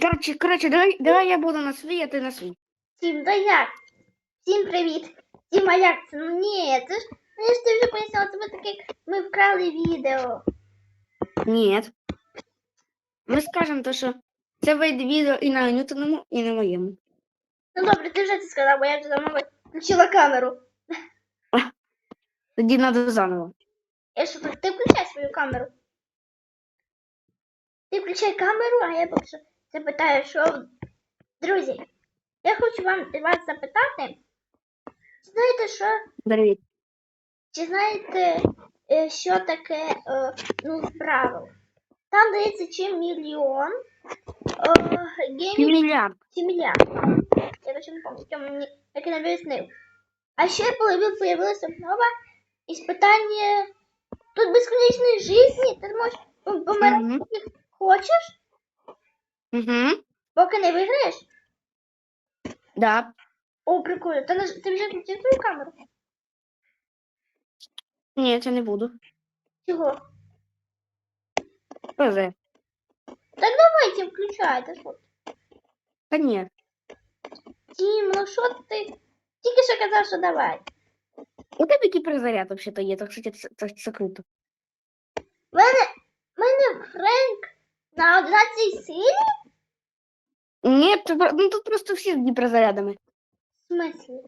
Коротше, коротше, давай, давай я буду на свій, а ти на свій. Тім, да як? Всім привіт. Тім, як це? Ну ні, це ж, ну, я ж ти вже пояснила, це ви таке, ми вкрали відео. Ні. Ми скажемо то, що це вийде відео і на Ньютоному, і на моєму. Ну добре, ти вже це сказав, бо я вже давно включила камеру. Тоді треба заново. Я що, ти включай свою камеру. Ти включай камеру, а я поки що запитаю, що. Друзі, я хочу вам вас запитати. Чи знаєте, що? Привіт. Чи знаєте, е, що таке е, ну, з правил? Там дається чи мільйон е, геймів Півмільярд. чи мільярд. Я точно не пам'ятаю, мені таке не вияснив. А ще появилось, появилося нове іспитання тут безконечної житті. Ти можеш пом- помирати, Мгм. скільки хочеш, Угу. поки не виграєш. Да. О, прикольно. Ти, наж- ти вже включив твою камеру? Ні, це не буду. Чого? ПЗ. Так давайте включайте. що ти. Та ні. Тім, ну що ти? Тільки що казав, що давай. У тебе кіберзаряд взагалі-то є, так кстати, це, це, це круто. В мене, в мене Френк на 11 силі? Ні, це, про- ну тут просто всі з гіперзарядами. В смысле?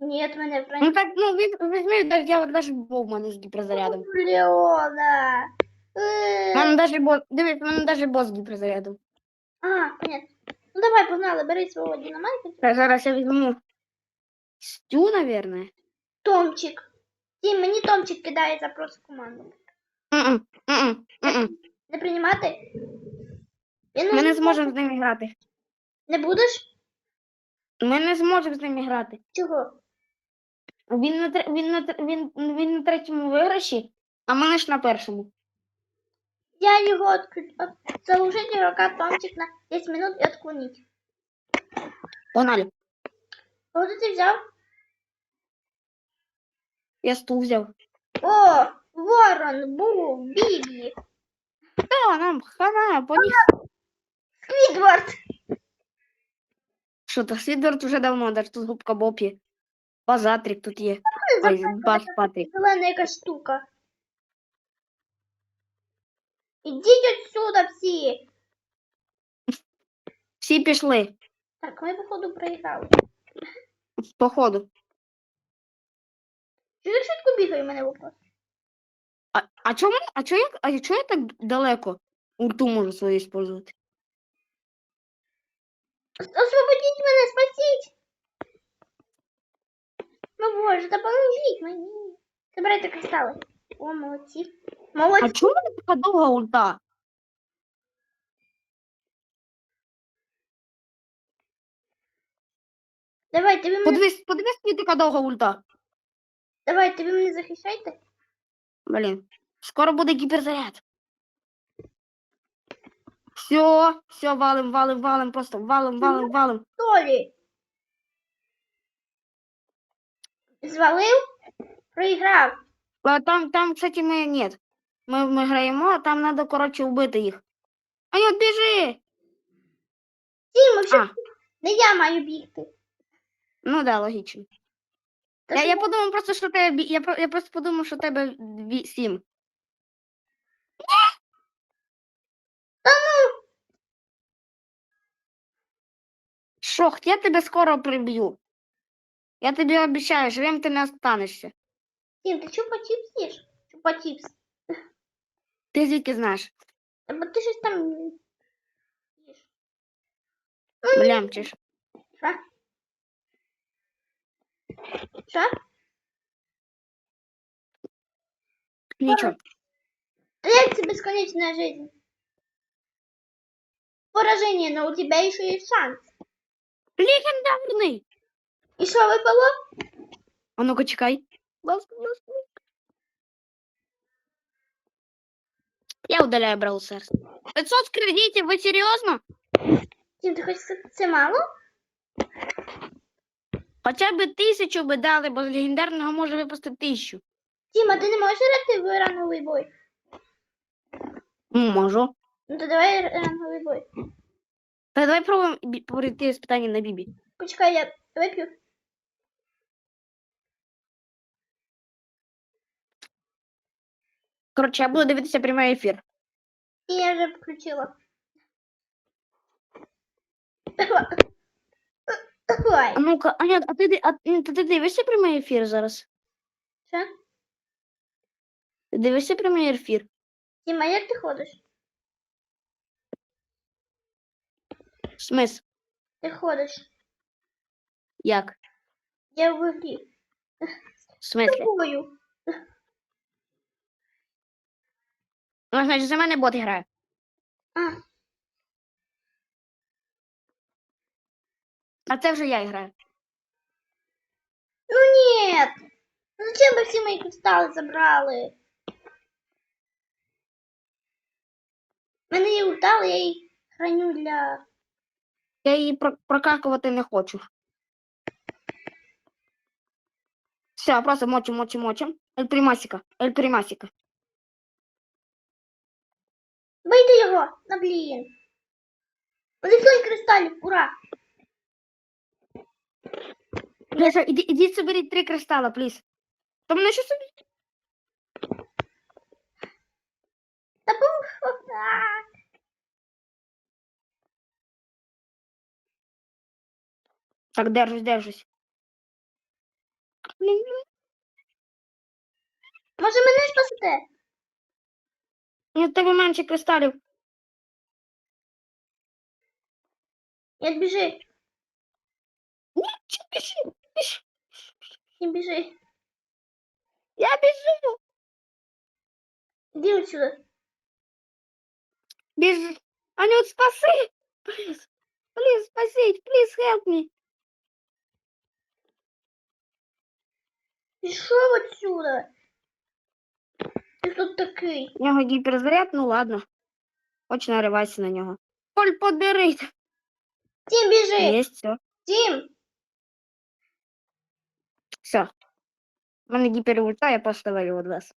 Ні, в мене Френк. Ну так, ну візь- візьми, да, я навіть був у мене з гіперзарядом. Леона. У Е, мене навіть бос, дивись, у мене навіть бос з гіперзарядом. А, понятно. Ну давай, погнали, бери свого динамайка. Так, зараз я візьму Стю, наверное. Томчик. Тім, мені Томчик кидає запрос в команду. М-м, м-м, м-м. Не приймати? Я Ми не зможемо з ними грати. Не будеш? Ми не зможемо з ними грати. Чого? Він на, він на, він, він на третьому виграші, а ми лише на першому. Я його отключу. От, заложить игрока Томчик на 10 минут и отклонить. Погнали. Кого ти взяв? Я стул взяв. О, Ворон, Бу, Бібі, Та, нам хана, поніс. Сквідвард. Що то, Свідвард уже давно, даже тут губка Боб є. Тут є. Ой, Баз Патрік. Зелена якась штука. Ідіть отсюда всі. Всі пішли. Так, ми, походу, проіграли. Походу. Так швидко бігає мене вопрос? А, а чому, а чого я, а чого я так далеко ульту можу свою использовать? Освободіть мене, спасіть! Ну боже, допоможіть мені. Забирайте кристали. О, молодці. А Молодці. чому в мене така довга ульта? Давайте ви мене, Подивись, подивись, мені така довга ульта. давайте ви мене захищайте. Блін. Скоро буде гіперзаряд. Все, все, валим, валим, валим, просто валим, валим, валим. Толі. Звалив? Проіграв. А там, там, кстати, ми нет. Ми, ми граємо, а там треба, коротше, вбити їх. А я біжи! Тімо, все. А, Не я маю бігти. ну да, логічно. Та Я, я подумав просто, що тебе, бі- я, про- я просто подумав, що тебе сім. Шох, я тебе скоро приб'ю. Я тобі обіцяю, живим ти не останешся. Тім, ти чупа-чіпс їш? Чупа-чіпс. Ти звідки знаєш? Або ти щось там їш. Блямчиш. Що? Що? Нічого. Та як це безконечна жизнь? Поражение, но у тебя еще есть шанс. Легендарний. И что выпало? А ну-ка, чекай. Ласка, ласка. Я удаляю Stars. 500 кредитів, ви серйозно? Тим, ти хочеш сказати, це мало? Хоча б тисячу би дали, бо з легендарного може випустити тисячу. Тіма, ти не можеш грати в ранговий бой? Ну, Можу. Ну то давай ранговий бой. Та давай пробуємо бі- перейти з питання на Бібі. Почекай, я вип'ю. Коротше, я буду дивитися прямий ефір. І я вже включила. Ой, А ну-ка, Аня, а ти, ди- а, м, ти, ти дивишся прямий ефір зараз? що? Ти дивишся прямий ефір? Діма, як ти ходиш? Смис? Ти ходиш. Як? Я в грі. В смислі? Тобою. Ну, значить, за мене бот грає. А, А це вже я граю. ну нет. Ну зачем вы все мои кристаллы забрали? Мене її ультали, я її храню для. Я її про- прокакувати не хочу. Все, просто мочим, мочим, мочим. Ель примасика, ель примасика. Бийте його! На блін. Один кристалів, ура! Леша, іди, ідіть соберіть три кристала, пліз. То мене що собі? Та був. Так, держусь, держусь. Блін, Може мене спасете? Ні, в тебе менше кристалів. Нет, біжи. Ні, чи біжи, біжи. Не біжи. Я біжу. Іди отсюда. Біжи. Анют, спаси. Пліз. Пліз, спасіть, пліз, help me. Пішов отсюда. Ти тут такий. У нього гіперзаряд, ну ладно. Хоч наривайся на нього. Коль подберіть. Тім, біжи. Єсть, все. Тім. Все. У мене гіперульта, я просто валю від вас.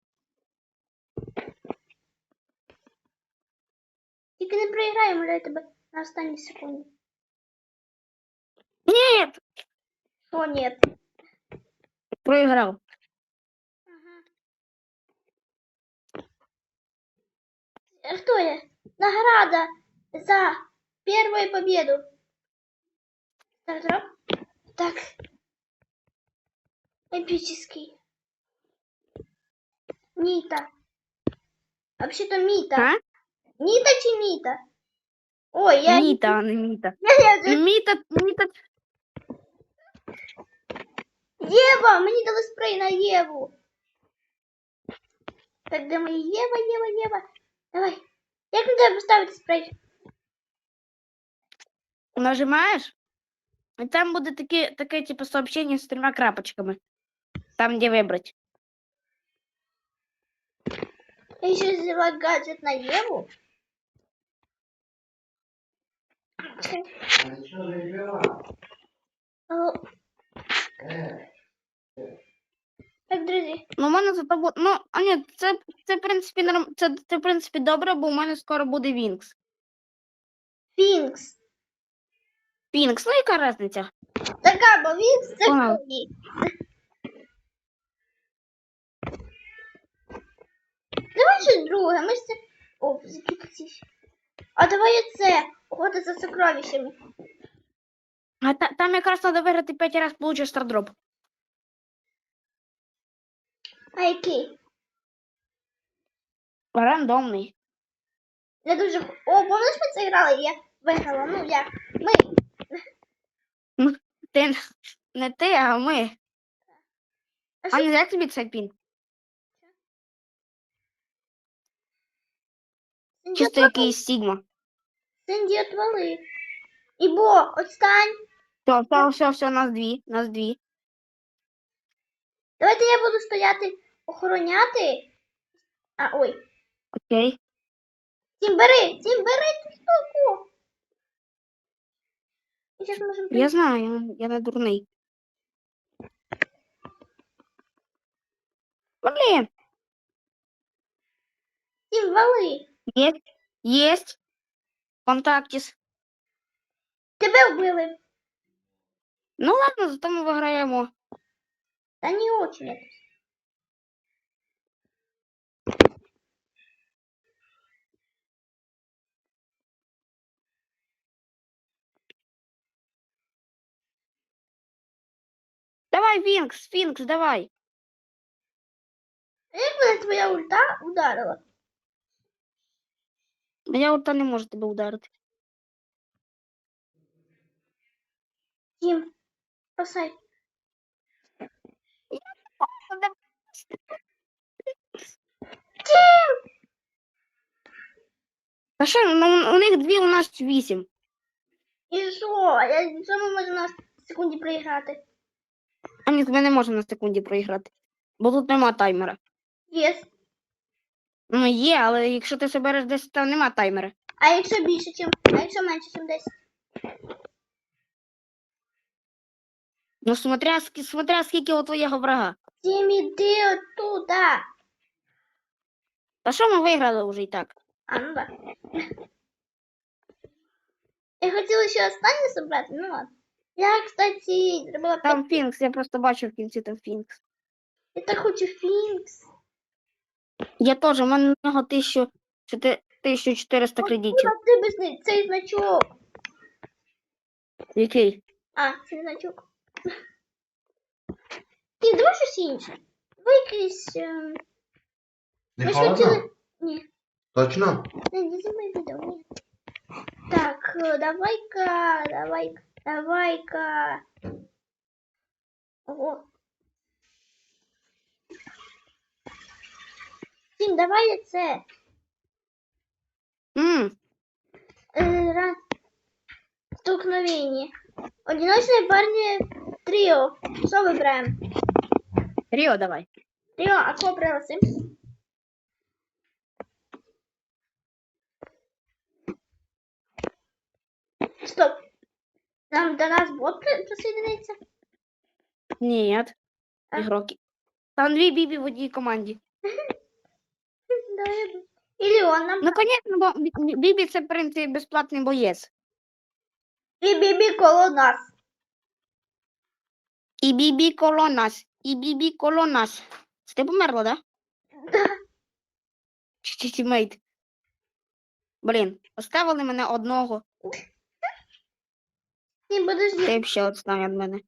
Тільки не проіграй, моляю тебе на останній секунді. Ні, Що ні? проіграв. Ага. Э, Кто я? Награда за первую победу. Так, дроп. Так. Эпический. Нита. Вообще-то Мита. А? Нита чи Мита? Ой, я... Міта, а не Міта. Я, я, Міта, Міта. Ева! Мені дали спрей на Єву. Так, де мої Єва, Єва, Єва. Давай. Як на тебе поставити спрей? Нажимаєш? І там буде таке, таке типу сообщення з трьома крапочками. Там, де вибрати. Я ще взяла гаджет на Єву. А що Так, друзі. Ну, у мене за тобою. Ну, а ні, це, це, в принципі, норм... це, це, в принципі, добре, бо у мене скоро буде Вінкс. Фінкс. Вінкс, ну яка різниця? Така, бо Фінкс це Ага. Фінкс. Давай щось друге, ми ж це... О, закипатись. А давай це. Охота за сокровищами. А та, там якраз треба виграти 5 разів, получиш стардроп. А який? Рандомний. Я дуже... О, помниш, ми це грали? Я виграла. Ну, я. Ми. Ти не ти, а ми. А А що не як тобі цей пін? Чисто якийсь Сігма. Синді отвали. Ібо, отстань. Все, все, все, все, нас дві, нас дві. Давайте я буду стояти охороняти. А, ой. Окей. Тім, бери, Тім, бери цю штуку. І зараз можемо Я знаю, я, я не дурний. Блін, Тім, вали. є, єсть. Контактіс. Тебе вбили. Ну ладно, зато ми виграємо. Та не очень якось. Давай, Вінкс, Фінкс, давай. А Як мене твоя ульта ударила? Моя ульта не може тебе ударити. Тім, спасай. Тім! Та що, ну, у них дві, у нас вісім. І що? Я що ми можемо на секунді проіграти? А ні, ми не можемо на секунді проіграти. Бо тут нема таймера. Єс. Ну є, але якщо ти собереш десь, там нема таймера. А якщо більше, чим, а якщо менше, ніж 10? Ну смотря, ск- смотря скільки у твоєго врага. Тім, іди оттуда. Та що ми виграли вже і так? А, ну да. Я хотіла ще останнє собрати, ну ладно. Я, кстати, зробила. Там Фінкс, я просто бачу в кінці там Фінкс. Я так хочу Фінкс. Я теж, у мене на нього 1000 чотир- 1400 кредитів. А ти без цей значок. Який? А, цей значок. Ти давай щось інше. Давай якийсь... ем, Не Ми ж холодно? хотіли... Ні, Точно? не, не знімай відео, ні. Так, е, давай-ка, давай-ка, давай-ка. Тім, давай це. М, Э, ра- Столкновение. Одиночные парни трио. Что выбираем? Ріо, давай. Трио, а кого пригласим? Стоп. Нам до нас бот при- присоединится? Ні, А? ігроки. Там дві бібі в одній команді. Давай. Или он нам. Ну, звісно, бо Бі- Бі- Бібі це, в принципі, безплатний боєць. И Биби коло нас. І Бібі коло нас, і Бібі коло нас. Це ти померла, да? Да. Чи ти тімейт? Блін, поставили мене одного, Не, подожди. ти ще відстань від мене.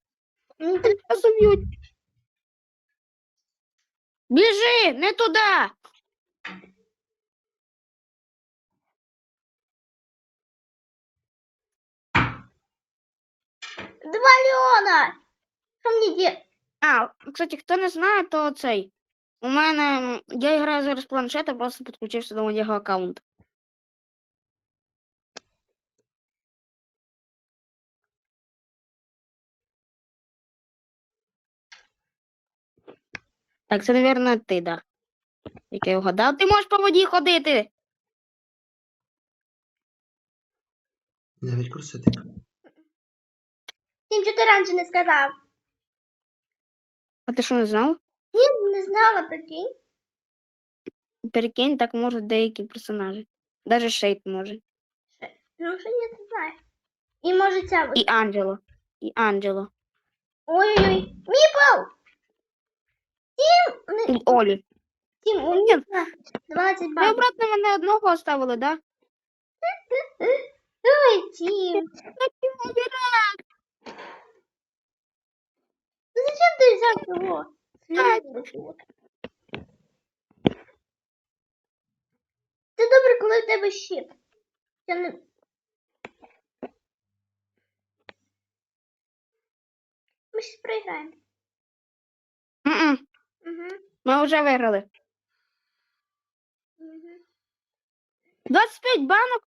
Нас уб'ють. Біжи, не туди! Два Леона! Мне делать? А, кстати, хто не знає, то цей. У мене я граю зараз планшета, просто підключився до моєго аккаунту. Так, це, мабуть, ти, да. Як я вгадав, ти можеш по воді ходити. Навіть курсити. Тим, что ты раньше не сказал? А ти що не знав? Не, не знала, прикинь. Перекинь, так можуть деякі персонажі. Даже Шейд може. Ну, что нет, не знаю. И может ця І Анджело. І Анджело. Ой-ой-ой. Мипл! Тим! І Олі. Тим, у Ні, меня 20 ви обратно мене одного оставили, да? Ой, Тим. Ну зачем ты взял его? Следующего. Ти добре, коли в тебе щит. Я не... Ми щось проіграємо. М-м, Угу. Ми вже виграли. Угу. 25 банок.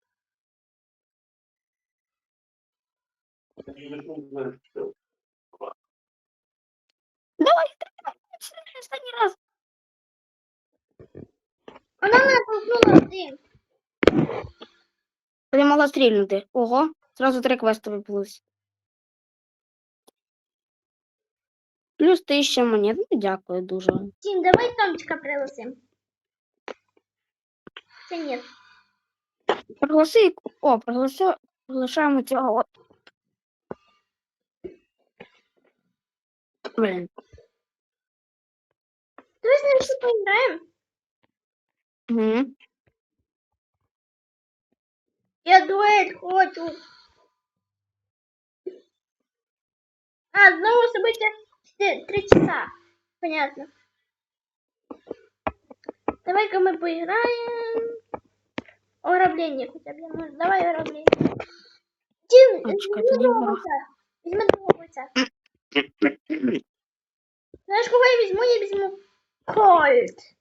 Давай, давай, давай, останній раз. Вона мене толкнула один. Я могла стрільнути. Ого, зразу три квести випились. Плюс тисяча монет. Ну, дякую дуже. Тім, давай Томчика пригласимо. Це ні. Пригласи. О, пригласи. Приглашаємо цього. Блін. Давай з ним щось поіграємо. Угу. Я дует хочу. А, знову события. четыре- три часа. Понятно. Давай-ка мы поиграем. Ограбление хотя бы. Ну, давай ограбление. Дим, А, чекай, возьми тоді другого я- бойця. Візьми другого бойця. Знаєш, кого я візьму? Я візьму Кольт.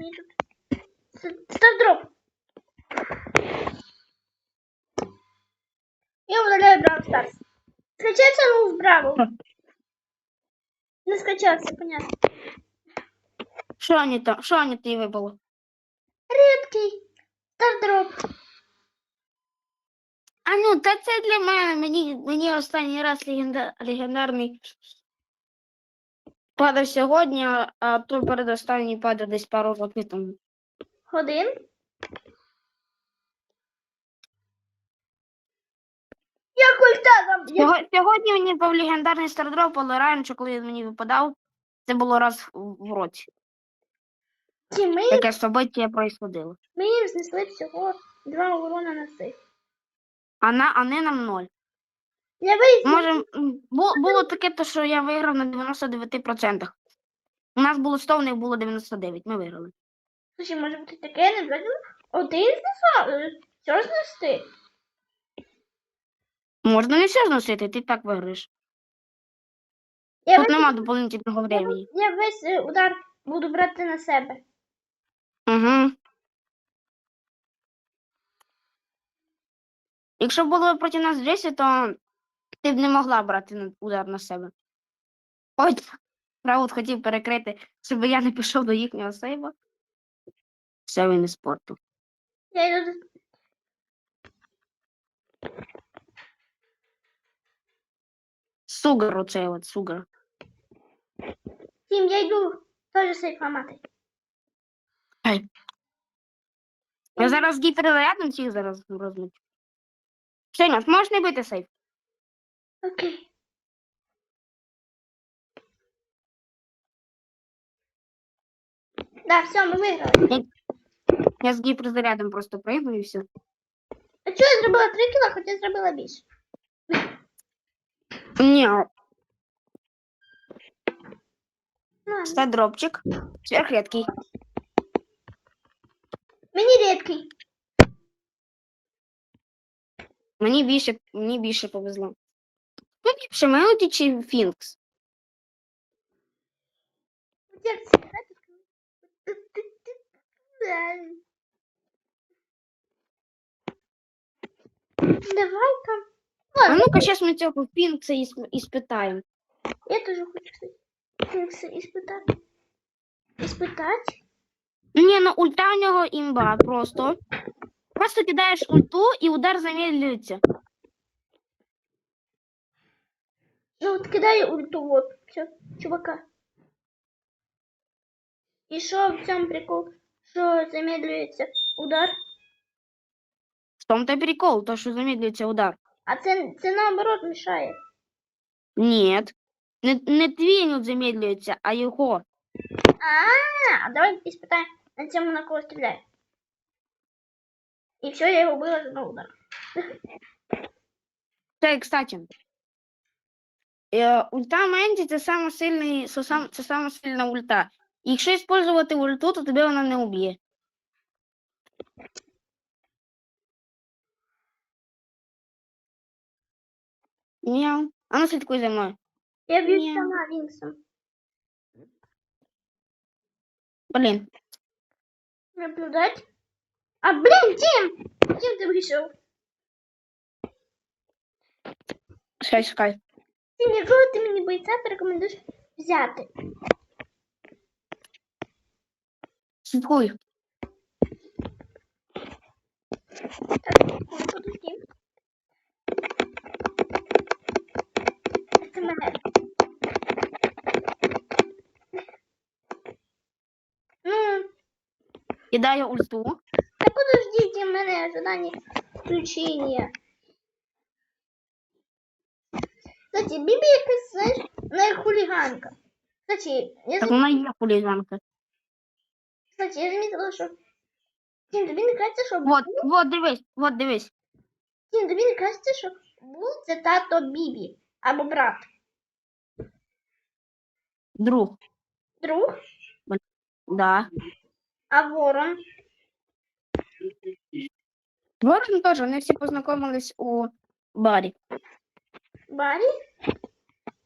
Мені тут... С- Стардроп. Я удаляю Браво Старс. Скачаться ну в Браво. Не скачаться, понятно. Що вони там? Що вони тобі випало? Редкий. Стардроп. А ну, та це для мене. Мені, мені останній раз легенда, легендарний падав сьогодні, а- той передостанній падав десь пару років тому. Один. Я культа. Сього- Сьогодні мені був легендарний стардроп, але раніше, коли він мені випадав, це було раз в в році. Ті, ми, Таке собиття происходило. ми їм знесли всього два урона на цих. А, на, а не нам ноль. Я визнаю. Може, м, бу- було таке, то, що я виграв на 99%. У нас було 100, у них було 99, ми виграли. Слушай, може бути таке, не обов'язково один знесла, все знести. Можна не все зносити, ти так виграєш. Я Тут весь, нема дополнительного времени. я весь е, удар буду брати на себе. Угу. Якщо б було проти нас 200, то ти б не могла брати на- удар на себе. Ой, Раут хотів перекрити, щоб я не пішов до їхнього сейва. Все, він із спорту. Я йду до... Сугар оцей от, сугар. Тім, я йду теж сейф ламати. Я зараз гіперзарядом всіх зараз розмічу. Женя, можеш не бити сейф? Окей. Да, все, ми виграли. Я з гіперзарядом просто прийду і все. А чого я зробила 3 кіла, хоча зробила більше? Ні, Ну, це дропчик. Сверхрідкий. мені рідкий. Мені більше, мені більше повезло. Ну, ліпше Мелоді чи Фінкс? Давай-ка. А Ладно, ну-ка, зараз ми цього Фінкса і, сп- і спитаємо. я тоже хочу, кстати, Фінкса испытать. Испытать? Ні, ну ульта у нього імба просто. Просто кидаєш ульту і удар замедлюється. Ну вот кидаю ульту, вот, все, чувака. И что в цьому прикол? Що замедлюється удар? В тому-то й прикол, то що замедлюється удар. А це, це наоборот мішає. Ні. Не, не твій нут замедлюється, а його. А, давай испытаем на тему, на кого стреляет. И все, я его убила за удара. Це, кстати. Е, ульта Менді це саме сильний, це, сам, це саме сильна ульта. Якщо використовувати ульту, то тебе вона не уб'є. Мяу. А ну слідкуй за мною. Я бью Не. сама Винксом. Блін. Наблюдать. А, блин, Тим! Тим, ты вышел. Чекай, чекай. Тим, якого ти мені бойця порекомендуєш взяти? Слідкуй. Так, ну, подожди. Мене. Ну, Кидаю ульту. да подождите, у мене ожидание включения. Кстати, Бібі якась, знаєш, як хуліганка. Кстати, я, Так зам- вона є хуліганка. кстати, я замітила, що... Тім, тобі не кажеться, що Вот, вот, дивись, вот, дивись. Тім, тобі не кажеться, що Бул це тато Бібі або брат. Друг. Друг, Да. а ворон. Ворон теж, вони всі познайомились у барі. Барі?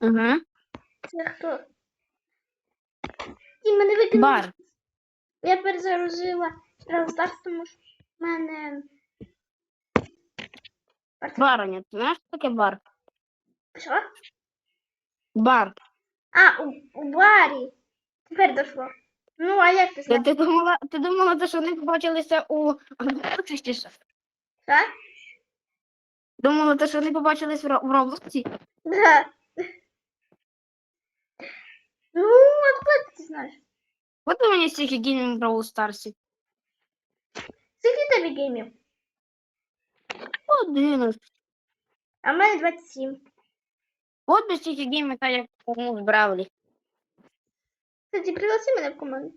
Угу. Це хто? Тім, мене викинули. Бар. Я перезагрузила Brawl тому що в мене... Бароня. Ти знаєш, що таке бар? Що? Бар. А, у, у барі. Тепер дошло. Ну, а як ти Ти, знаєш? ти думала, ти думала, те, що вони побачилися у Роблоксі чи що? Що? Думала, що вони побачились в Ро- в Роблоксі? Да. Ну, откуда ти знаєш? От у мене стільки геймів в Brawl Старсі. Скільки тебе геймів? Один. А в мене 27. От би стільки геймів, та як у Бравлі. Кстати, пригласи мене в команду.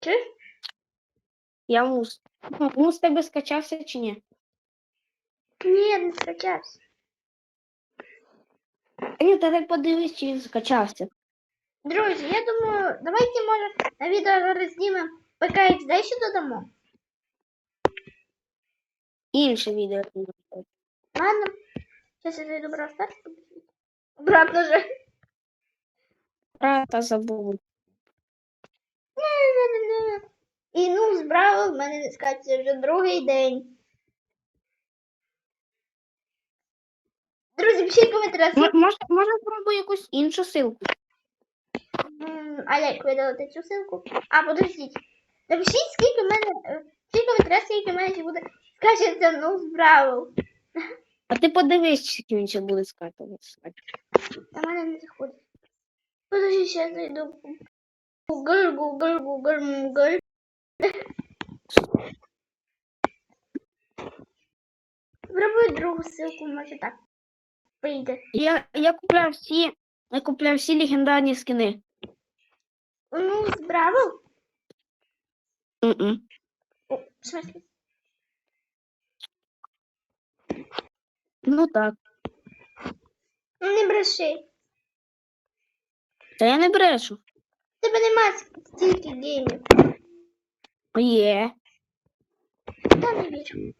Чи? Я мус. Мус тебе скачався чи ні? Ні, не скачався. Ні, та так подивись, чи він скачався. Друзі, я думаю, давайте, може, на відео зараз знімемо PKXD ще додамо. Інше відео. Ладно. Сейчас я зайду в Brawl Stars. Обратно. Брата забув. І ну, з Бравл в мене не скачується вже другий день. Друзі, пишіть коментарі. М- Може, може спробуй якусь іншу силку. А як видалити цю ссылку? А, подождіть. Напишіть, скільки в мене. Скільки в мене ще буде скачуватися ну, з Бравл. А ти подивись, чи він ще буде скачуватися. А мене не заходить. Подожди, сейчас зайду. Google, Google, Google, Google. Пробуй другу ссылку, може так. Прийде. Я, я купляв всі, я купляв всі легендарні скини. Ну, з Бравл? В смысле? Ну так. Не бреши. Та я не брешу. В Тебе нема стільки геймів. Є. Та не вірю.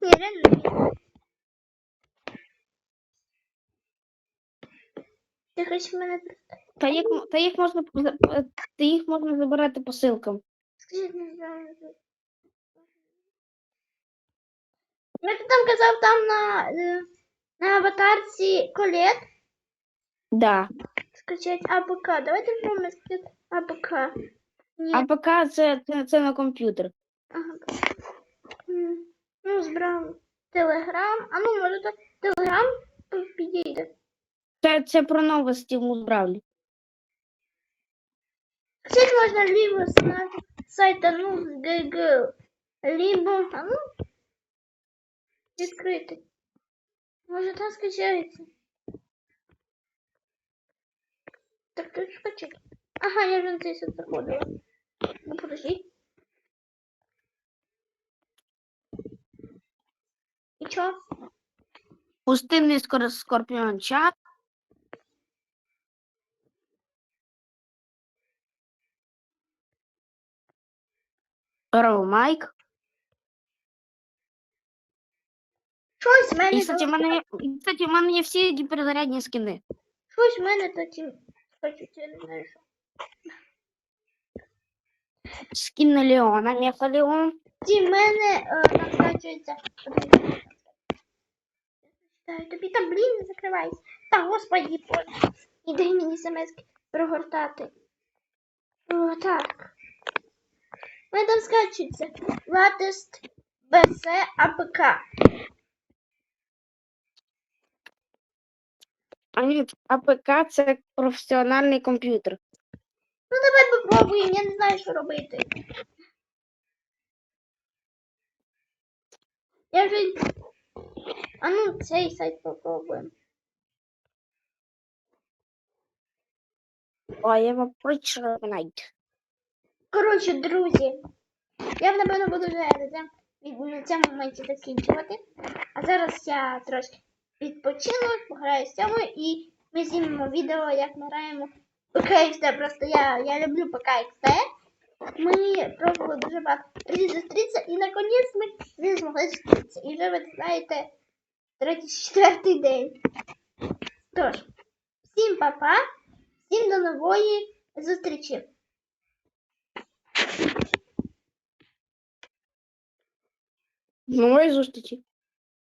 Ні, реально не вірю. Ти хочеш мене... Та їх, та їх можна та їх можна забирати посилкам. Скажіть, не знаю. Ну, ти там казав там на, е, на аватарці колет Да. скачать АПК. Давайте пробуємо скачати АПК. Ні. А поки це, це, це на комп'ютер. Ага. М, Ну, збрав Телеграм. А ну, може, то Телеграм підійде. Це, це про новості в Музбравлі. Скачать можна либо з на сайта ну, з ГГ, либо, а ну, відкрити. Може, там скачається. Так, тут скачать. Ага, я вже на цей сайт заходила. Ну, подожди. І чо? Пустинний скор... скорпіон чат. Роу Майк. Щось в мене, І, кстати, в мене, є- і, кстати, в мене є всі гіперзарядні скини. щось в мене то тім. Скачуть, я не знаю, що. Скін на Леона, Меха Леон. Ті в мене е, там скачується. Тобі там, блін, не закривайся. Та господі, боже. І дай мені смс прогортати. О, так. Мене там скачується. Latest BC APK. А ні, АПК це професіональний комп'ютер. Ну давай попробуємо, я не знаю, що робити. Я вже. А ну, цей сайт попробуємо. Am a preacher night. Коротше, друзі, я напевно буду вже на цьому моменті закінчувати. А зараз я трошки відпочину, пограю з цьому і ми знімемо відео, як ми граємо у KXT. Просто я, я люблю по KXT. Ми пробували дуже багато зустрітися і наконець ми не змогли зустрітися. І вже ви знаєте, третій, четвертий день. Тож, всім па-па, всім до нової зустрічі. Нової зустрічі.